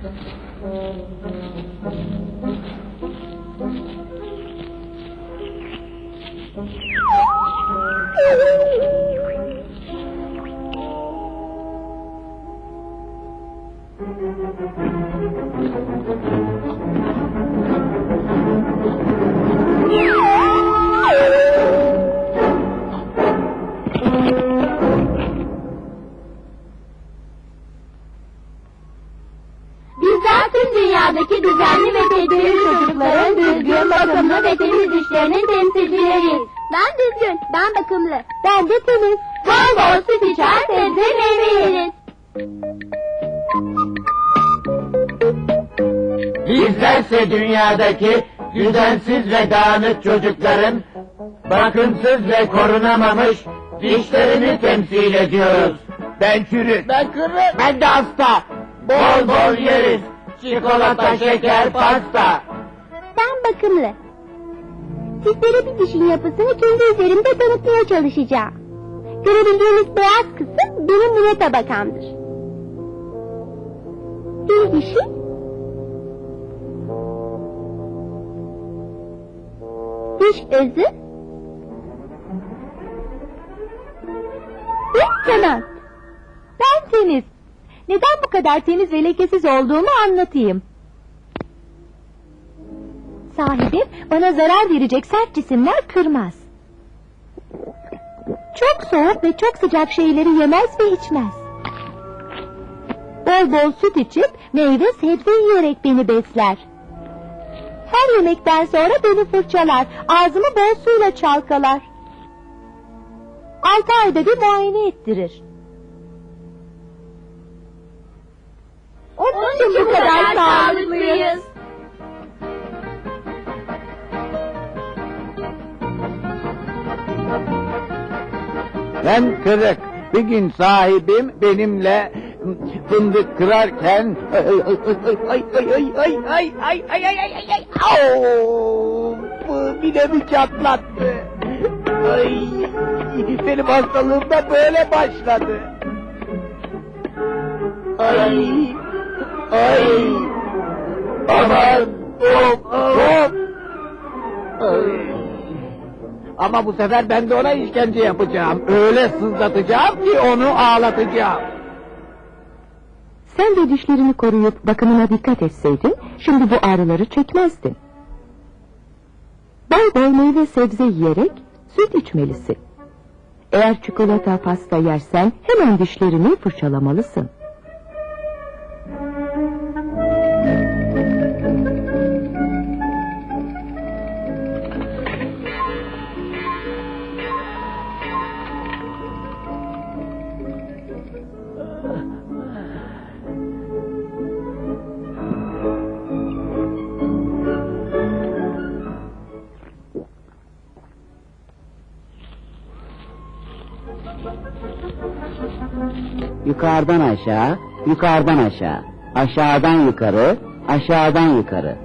Thank you. Dünyadaki düzenli ve tedbirli çocukların düzgün, bakımlı ve temiz dişlerinin temsilcileriyiz. Ben düzgün, ben bakımlı. Ben de temiz. Bol bol süt içer, sebze meyve yeriz. Bizlerse dünyadaki düzensiz ve dağınık çocukların bakımsız ve korunamamış dişlerini temsil ediyoruz. Ben çürük. Ben kırık. Ben de hasta. Bol bol yeriz. Çikolata, şeker, pasta. Ben bakımlı. Sizlere bir dişin yapısını kendi üzerimde tanıtmaya çalışacağım. Görebildiğiniz beyaz kısım benim mine tabakamdır. Bir dişi diş özü bir kanat. Ben temiz. Neden bu kadar temiz ve lekesiz olduğumu anlatayım. Sahibim bana zarar verecek sert cisimler kırmaz. Çok soğuk ve çok sıcak şeyleri yemez ve içmez. Bol bol süt içip meyve sebze yiyerek beni besler. Her yemekten sonra beni fırçalar, ağzımı bol suyla çalkalar. Altı ayda bir muayene ettirir. Ben kırık. Bir gün sahibim benimle fındık kırarken ay ay ay ay ay ay ay ay ay ay ay Au! Bilemi çatlattı. Ay, benim hastalığım da böyle başladı. Ay, ay, aman, hop, hop. Ama bu sefer ben de ona işkence yapacağım. Öyle sızlatacağım ki onu ağlatacağım. Sen de dişlerini koruyup bakımına dikkat etseydin, şimdi bu ağrıları çekmezdin. Bol bol meyve sebze yiyerek süt içmelisin. Eğer çikolata pasta yersen hemen dişlerini fırçalamalısın. Yukarıdan aşağı, yukarıdan aşağı, aşağıdan yukarı, aşağıdan yukarı.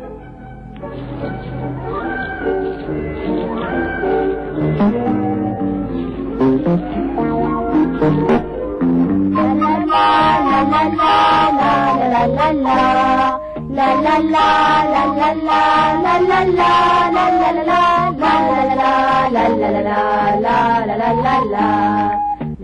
la la la la